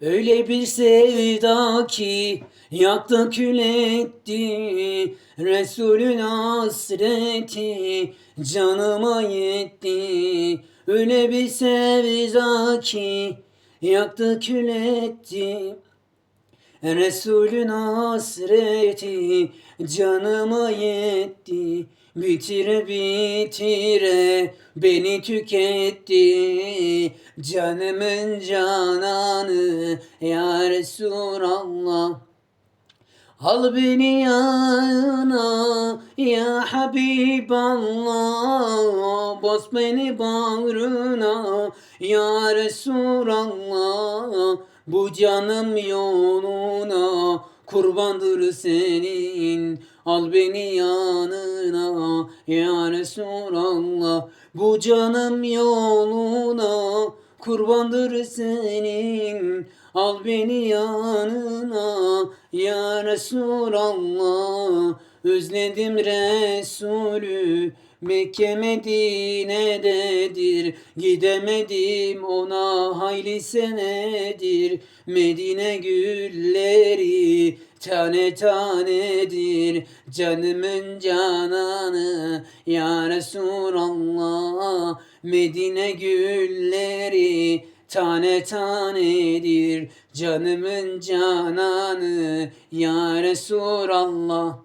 Öyle bir sevda ki yaktı kül etti Resulün hasreti canıma yetti. Öyle bir sevda ki yaktı kül etti Resulün hasreti canıma yetti. Bitire bitire beni tüketti Canımın cananı ya Resulallah Al beni yana ya Habiballah Bas beni bağrına. Ya Resulallah Bu canım yoluna kurbandır senin. Al beni yanına ya Resulallah Bu canım yoluna kurbandır senin. Al beni yanına ya Resulallah. Özledim Resulü. Mekke Medine'dedir. Gidemedim ona hayli senedir. Medine gülleri tane tanedir. Canımın cananı ya Resulallah. Medine gülleri tane tanedir Canımın cananı ya Resulallah